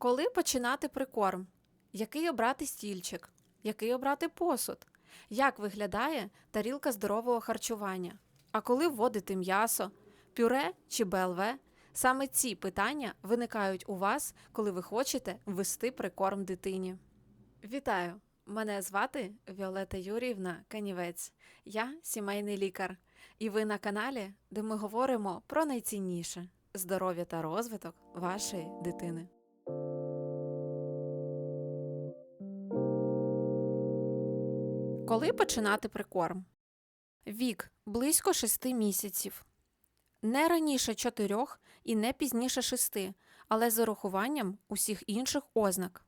Коли починати прикорм? Який обрати стільчик? Який обрати посуд? Як виглядає тарілка здорового харчування? А коли вводити м'ясо, пюре чи БЛВ? Саме ці питання виникають у вас, коли ви хочете ввести прикорм дитині. Вітаю! Мене звати Віолета Юріївна Канівець. Я сімейний лікар, і ви на каналі, де ми говоримо про найцінніше здоров'я та розвиток вашої дитини. Коли починати прикорм? Вік близько 6 місяців. Не раніше 4 і не пізніше 6, але з урахуванням усіх інших ознак.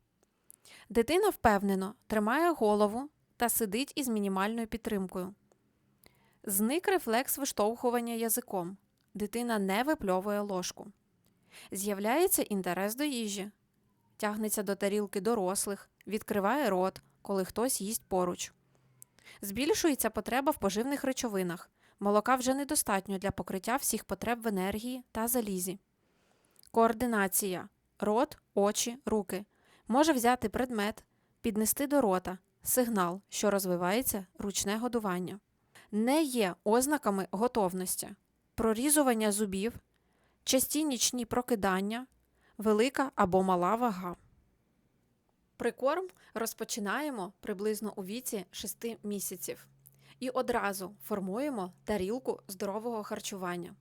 Дитина впевнено тримає голову та сидить із мінімальною підтримкою. Зник рефлекс виштовхування язиком. Дитина не випльовує ложку. З'являється інтерес до їжі. Тягнеться до тарілки дорослих, відкриває рот, коли хтось їсть поруч. Збільшується потреба в поживних речовинах. Молока вже недостатньо для покриття всіх потреб в енергії та залізі. Координація рот, очі, руки. Може взяти предмет, піднести до рота, сигнал, що розвивається ручне годування. Не є ознаками готовності, прорізування зубів, часті нічні прокидання, велика або мала вага. Прикорм розпочинаємо приблизно у віці 6 місяців і одразу формуємо тарілку здорового харчування.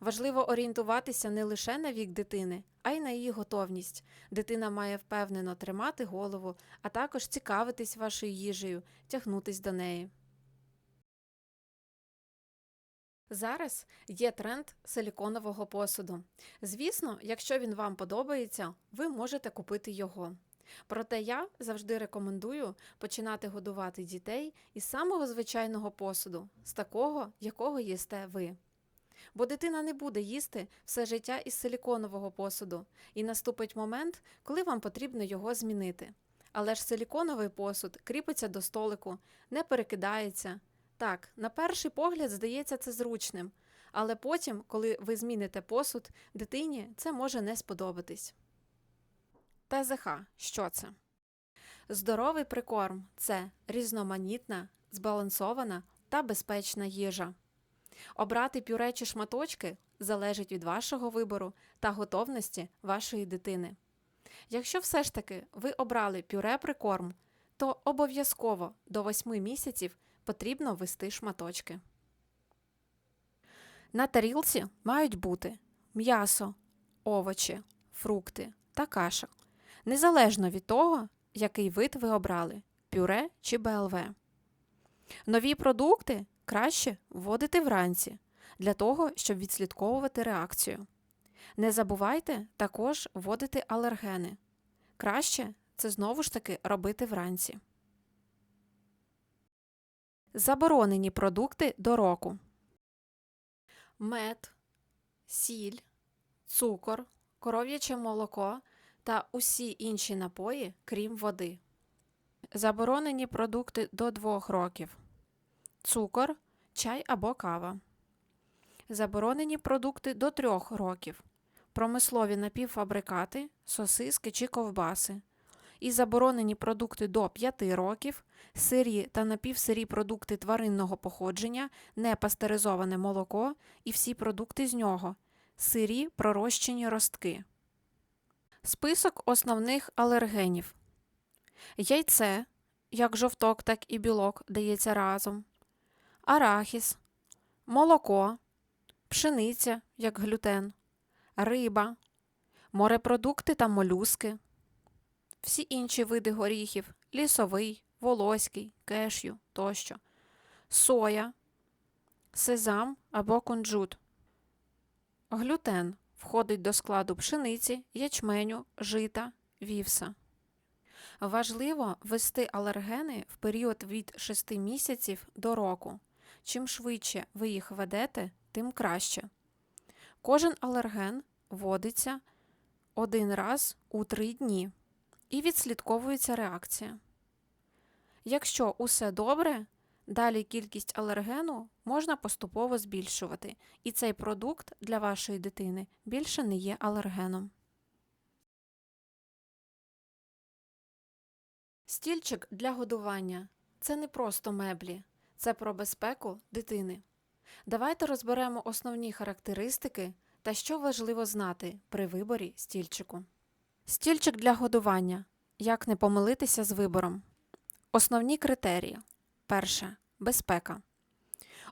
Важливо орієнтуватися не лише на вік дитини, а й на її готовність. Дитина має впевнено тримати голову, а також цікавитись вашою їжею, тягнутись до неї. Зараз є тренд силіконового посуду. Звісно, якщо він вам подобається, ви можете купити його. Проте я завжди рекомендую починати годувати дітей із самого звичайного посуду, з такого, якого їсте ви. Бо дитина не буде їсти все життя із силіконового посуду, і наступить момент, коли вам потрібно його змінити. Але ж силіконовий посуд кріпиться до столику, не перекидається. Так, на перший погляд здається це зручним, але потім, коли ви зміните посуд, дитині це може не сподобатись. ТЗХ що це? Здоровий прикорм це різноманітна, збалансована та безпечна їжа. Обрати пюре чи шматочки залежить від вашого вибору та готовності вашої дитини. Якщо все ж таки ви обрали пюре прикорм, то обов'язково до 8 місяців потрібно ввести шматочки. На тарілці мають бути м'ясо, овочі, фрукти та каша, незалежно від того, який вид ви обрали пюре чи БЛВ. Нові продукти краще вводити вранці для того, щоб відслідковувати реакцію. Не забувайте також вводити алергени. Краще це знову ж таки робити вранці. Заборонені продукти до року. Мед, сіль, цукор, коров'яче молоко та усі інші напої, крім води. Заборонені продукти до 2 років. Цукор, чай або кава. Заборонені продукти до 3 років. Промислові напівфабрикати, сосиски чи ковбаси. І заборонені продукти до 5 років, сирі та напівсирі продукти тваринного походження, непастеризоване молоко і всі продукти з нього, сирі пророщені ростки. Список основних алергенів. Яйце, як жовток, так і білок, дається разом. Арахіс, молоко, пшениця, як глютен, риба, морепродукти та молюски, всі інші види горіхів лісовий, волоський, кешю тощо, соя, сезам або кунжут. Глютен входить до складу пшениці, ячменю, жита, вівса. Важливо ввести алергени в період від 6 місяців до року. Чим швидше ви їх ведете, тим краще. Кожен алерген вводиться один раз у 3 дні і відслідковується реакція. Якщо усе добре, далі кількість алергену можна поступово збільшувати, і цей продукт для вашої дитини більше не є алергеном. Стільчик для годування це не просто меблі, це про безпеку дитини. Давайте розберемо основні характеристики та що важливо знати при виборі стільчику. Стільчик для годування. Як не помилитися з вибором. Основні критерії. Перше. Безпека.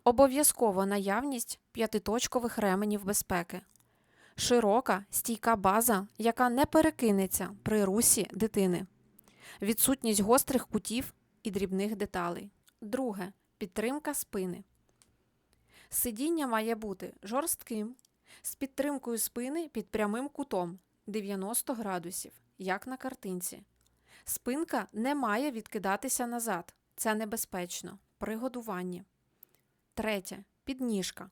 Обов'язково наявність п'ятиточкових ременів безпеки. Широка, стійка база, яка не перекинеться при русі дитини. Відсутність гострих кутів і дрібних деталей. Друге. Підтримка спини. Сидіння має бути жорстким, з підтримкою спини під прямим кутом 90 градусів, як на картинці. Спинка не має відкидатися назад. Це небезпечно при годуванні. Третє. Підніжка.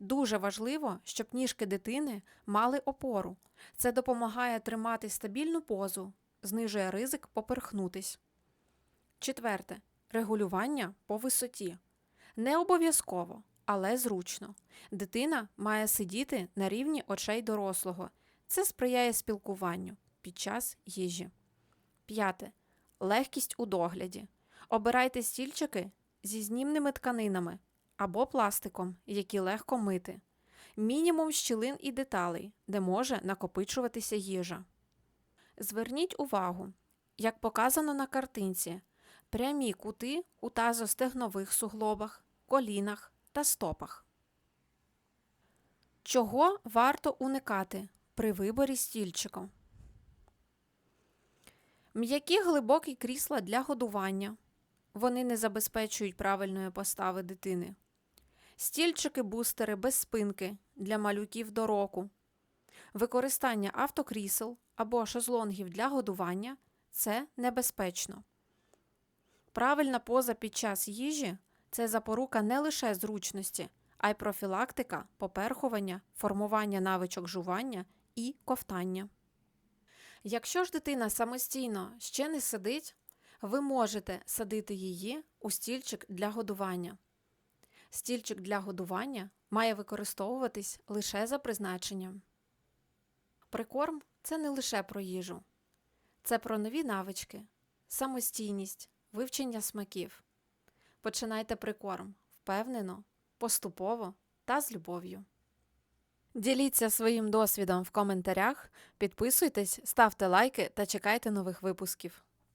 Дуже важливо, щоб ніжки дитини мали опору. Це допомагає тримати стабільну позу, знижує ризик поперхнутись. Четверте. Регулювання по висоті. Не обов'язково, але зручно. Дитина має сидіти на рівні очей дорослого. Це сприяє спілкуванню під час їжі. П'яте. Легкість у догляді. Обирайте стільчики зі знімними тканинами або пластиком, які легко мити. Мінімум щілин і деталей, де може накопичуватися їжа. Зверніть увагу, як показано на картинці, прямі кути у тазостегнових суглобах, колінах та стопах. Чого варто уникати при виборі стільчика? М'які глибокі крісла для годування. Вони не забезпечують правильної постави дитини. Стільчики-бустери без спинки для малюків до року. Використання автокрісел або шезлонгів для годування це небезпечно. Правильна поза під час їжі це запорука не лише зручності, а й профілактика, поперхування, формування навичок жування і ковтання. Якщо ж дитина самостійно ще не сидить, ви можете садити її у стільчик для годування. Стільчик для годування має використовуватись лише за призначенням. Прикорм це не лише про їжу, це про нові навички, самостійність, вивчення смаків. Починайте прикорм впевнено, поступово та з любов'ю. Діліться своїм досвідом в коментарях, підписуйтесь, ставте лайки та чекайте нових випусків.